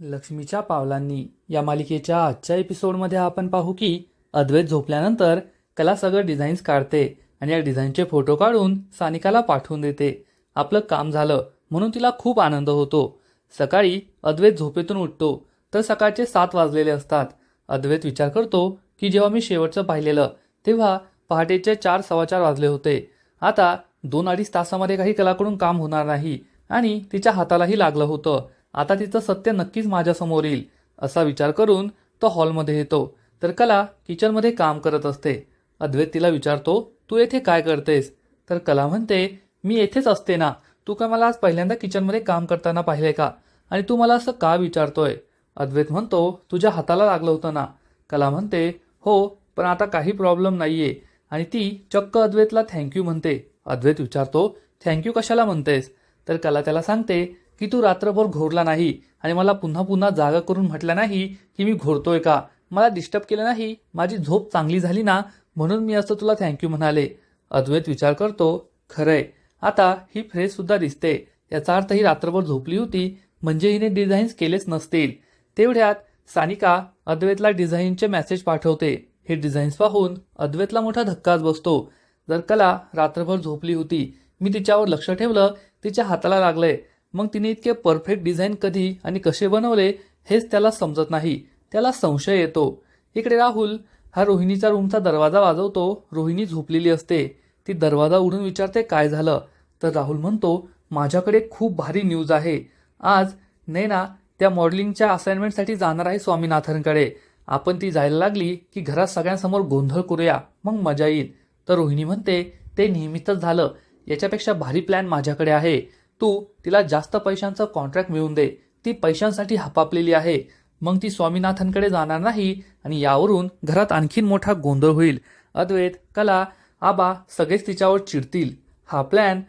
लक्ष्मीच्या पावलांनी. या मालिकेच्या आजच्या एपिसोडमध्ये आपण पाहू की अद्वैत झोपल्यानंतर कला सगळं डिझाईन्स काढते आणि या डिझाईनचे फोटो काढून सानिकाला पाठवून देते. आपलं काम झालं म्हणून तिला खूप आनंद होतो. सकाळी अद्वैत झोपेतून उठतो तर सकाळचे सात वाजलेले असतात. अद्वैत विचार करतो की जेव्हा मी शेवटचं पाहिलेलं तेव्हा पहाटेचे चार सव्वाचार वाजले होते. आता दोन अडीच तासामध्ये काही कलाकडून काम होणार नाही आणि तिच्या हातालाही लागलं होतं. आता तिचं सत्य नक्कीच माझ्यासमोर येईल असा विचार करून तो हॉलमध्ये येतो. तर कला किचनमध्ये काम करत असते. अद्वैत तिला विचारतो तू येथे काय करतेस? तर कला म्हणते मी येथेच असते ना. तू का मला आज पहिल्यांदा किचनमध्ये काम करताना पाहिले का? आणि तू मला असं का विचारतोय? अद्वैत म्हणतो तुझ्या हाताला लागलं होतं ना. कला म्हणते हो पण आता काही प्रॉब्लेम नाहीये. आणि ती चक्क अद्वैतला थँक्यू म्हणते. अद्वैत विचारतो थँक्यू कशाला म्हणतेस? तर कला त्याला सांगते की तू रात्रभर घोरला नाही आणि मला पुन्हा पुन्हा जागा करून म्हटला नाही की मी घोरतोय का? मला डिस्टर्ब केलं नाही. माझी झोप चांगली झाली ना? म्हणून मी असं तुला थँक्यू म्हणाले. अद्वैत विचार करतो. खरंय. आता ही फ्रेश सुद्धा दिसते. याचा अर्थ ही रात्रभर झोपली होती. म्हणजे हिने डिझाईन्स केलेच नसतील. तेवढ्यात सानिका अद्वैतला डिझाईनचे मेसेज पाठवते. हे डिझाईन्स पाहून अद्वैतला मोठा धक्काच बसतो. जर कला रात्रभर झोपली होती मी तिच्यावर लक्ष ठेवलं तिच्या हाताला लागलंय. मग तिने इतके परफेक्ट डिझाईन कधी आणि कसे बनवले हेच त्याला समजत नाही. त्याला संशय येतो. इकडे राहुल हा रोहिणीचा रूमचा दरवाजा वाजवतो. रोहिणी झोपलेली असते. ती दरवाजा उडून विचारते काय झालं? तर राहुल म्हणतो माझ्याकडे खूप भारी न्यूज आहे. आज नैना त्या मॉडेलिंगच्या असाइनमेंटसाठी जाणार आहे स्वामीनाथनकडे. आपण ती जायला लागली की घरात सगळ्यांसमोर गोंधळ करूया. मग मजा येईल. तर रोहिणी म्हणते ते नेहमीच झालं. याच्यापेक्षा भारी प्लॅन माझ्याकडे आहे. तू तिला जास्त पैशांचं कॉन्ट्रॅक्ट मिळवून दे. ती पैशांसाठी हपापलेली आहे. मग ती स्वामीनाथनकडे जाणार नाही आणि यावरून घरात आणखीन मोठा गोंधळ होईल. अद्वैत कला आबा सगळेच तिच्यावर चिडतील. हा प्लॅन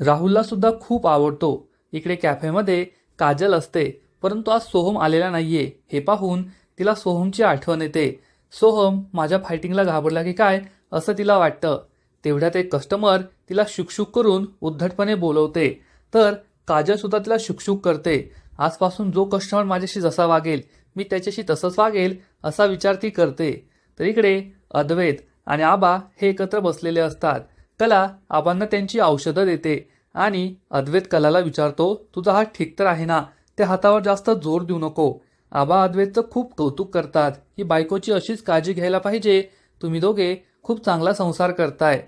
राहुलला सुद्धा खूप आवडतो. इकडे कॅफेमध्ये काजल असते परंतु आज सोहम आलेला नाहीये. हे पाहून तिला सोहमची आठवण येते. सोहम माझ्या फायटिंगला घाबरला की काय असं तिला वाटतं. तेवढ्यात एक कस्टमर तिला शुकशुक करून उद्धटपणे बोलवते. तर काजल सुद्धा तिला शुकशुक करते. आजपासून जो कस्टमर माझ्याशी जसा वागेल मी त्याच्याशी तसंच वागेल असा विचार ती करते. तर इकडे अद्वैत आणि आबा हे एकत्र बसलेले असतात. कला आबांना त्यांची औषधं देते आणि अद्वैत कलाला विचारतो तुझा हात ठीक तर आहे ना? त्या हातावर जास्त जोर देऊ नको. आबा अद्वैतचं खूप कौतुक करतात. ही बायकोची अशीच काळजी घ्यायला पाहिजे. तुम्ही दोघे खूप चांगला संसार करताय.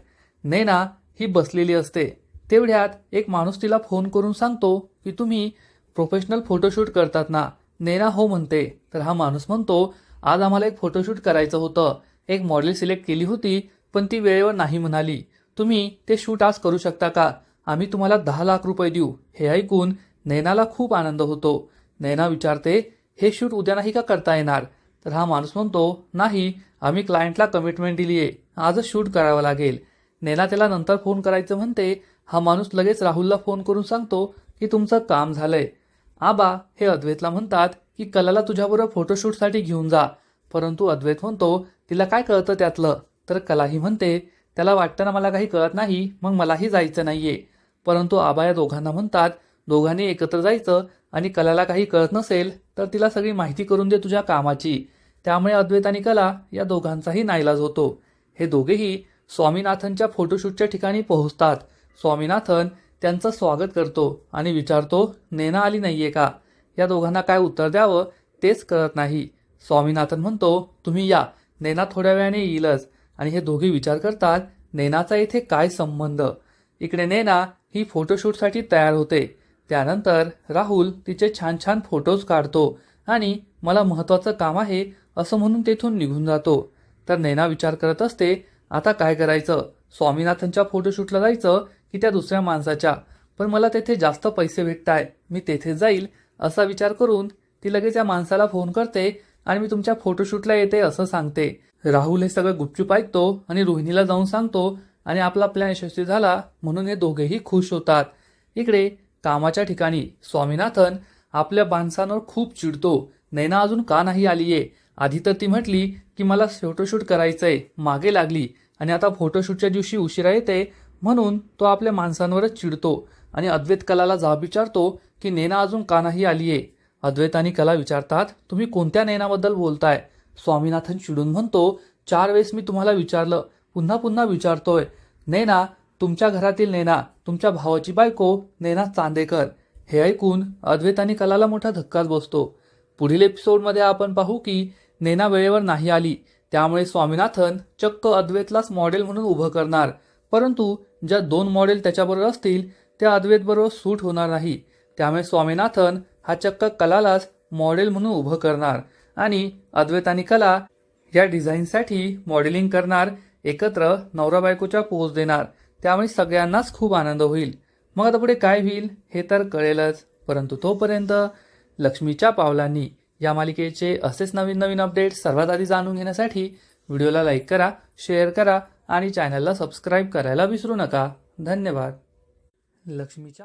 नैना ही बसलेली असते. तेवढ्यात एक माणूस तिला फोन करून सांगतो की तुम्ही प्रोफेशनल फोटोशूट करतात ना? नैना हो म्हणते. तर हा माणूस म्हणतो आज आम्हाला एक फोटोशूट करायचं होतं. एक मॉडेल सिलेक्ट केली होती पण ती वेळेवर नाही म्हणाली. तुम्ही ते शूट आज करू शकता का? आम्ही तुम्हाला दहा लाख रुपये देऊ. हे ऐकून नैनाला खूप आनंद होतो. नैना विचारते हे शूट उद्या नाही का करता येणार? तर हा माणूस म्हणतो नाही आम्ही क्लायंटला कमिटमेंट दिली आहे आजच शूट करावं लागेल. नैना त्याला नंतर फोन करायचं म्हणते हा माणूस लगेच राहुलला फोन करून सांगतो की तुमचं काम झालंय. आबा हे अद्वैतला म्हणतात की कलाला तुझ्याबरोबर फोटोशूटसाठी घेऊन जा. परंतु अद्वैत म्हणतो तिला काय कळतं त्यातलं? तर कलाही म्हणते त्याला वाटतं ना मला काही कळत नाही मग मलाही जायचं नाहीये. परंतु आबा या दोघांना म्हणतात दोघांनी एकत्र जायचं आणि कलाला काही कळत नसेल तर तिला सगळी माहिती करून दे तुझ्या कामाची. त्यामुळे अद्वैत आणि कला या दोघांचाही नाईलाज होतो. हे दोघेही स्वामीनाथनच्या फोटोशूटच्या ठिकाणी पोहोचतात. स्वामीनाथन त्यांचं स्वागत करतो आणि विचारतो नेना आली नाहीये का? या दोघांना काय उत्तर द्यावं? तेच कळत नाही. स्वामीनाथन म्हणतो तुम्ही या. नेना थोड्या वेळाने येईलच. आणि हे दोघे विचार करतात नैनाचा इथे काय संबंध? इकडे नैना ही फोटोशूटसाठी तयार होते. त्यानंतर राहुल तिचे छान छान फोटोज काढतो आणि मला महत्त्वाचं काम आहे असं म्हणून तेथून निघून जातो. तर नैना विचार करत असते आता काय करायचं? स्वामीनाथनच्या फोटोशूटला जायचं? की त्या दुसऱ्या माणसाच्या पण मला तेथे जास्त पैसे भेटताय मी तेथे जाईल असा विचार करून ती लगेच या माणसाला फोन करते आणि मी तुमच्या फोटोशूटला येते असं सांगते. राहुल हे सगळं गुपचूप ऐकतो आणि रोहिणीला जाऊन सांगतो आणि आपला प्लॅन यशस्वी झाला म्हणून हे दोघेही खुश होतात. इकडे कामाच्या ठिकाणी स्वामीनाथन आपल्या माणसांवर खूप चिडतो. नैना अजून का नाही आलीये? आधी तर ती म्हटली की मला फोटोशूट करायचंय मागे लागली आणि आता फोटोशूटच्या दिवशी उशिरा येते म्हणून तो आपल्या माणसांवरच चिडतो आणि अद्वैत कलाला जाब विचारतो की नेना अजून का नाही आहे अद्वैत आणि कला विचारतात तुम्ही कोणत्या नैनाबद्दल बोलताय? स्वामीनाथन चिडून म्हणतो चार वेळेस मी तुम्हाला विचारलं पुन्हा पुन्हा विचारतोय. नैना तुमच्या घरातील नैना तुमच्या भावाची बायको नैना चांदेकर. हे ऐकून अद्वैत आणि कलाला मोठा धक्काच बसतो. पुढील एपिसोडमध्ये आपण पाहू की नैना वेळेवर नाही आली. त्यामुळे स्वामीनाथन चक्क अद्वैतलाच मॉडेल म्हणून उभं करणार. परंतु ज्या दोन मॉडेल त्याच्याबरोबर असतील त्या अद्वैतबरोबर सूट होणार नाही. त्यामुळे स्वामीनाथन हा चक्क कलालाच मॉडेल म्हणून उभं करणार आणि अद्वैत आणि कला या डिझाईनसाठी मॉडेलिंग करणार एकत्र नवरा बायकोच्या पोज देणार. त्यामुळे सगळ्यांनाच खूप आनंद होईल. मग आता पुढे काय होईल हे तर कळेलच. परंतु तोपर्यंत लक्ष्मीच्या पावलांनी या मालिकेचे असेच नवीन नवीन अपडेट्स सर्वात आधी जाणून घेण्यासाठी व्हिडिओला लाईक करा शेअर करा आणि चॅनलला सबस्क्राईब करायला विसरू नका. धन्यवाद. लक्ष्मीच्या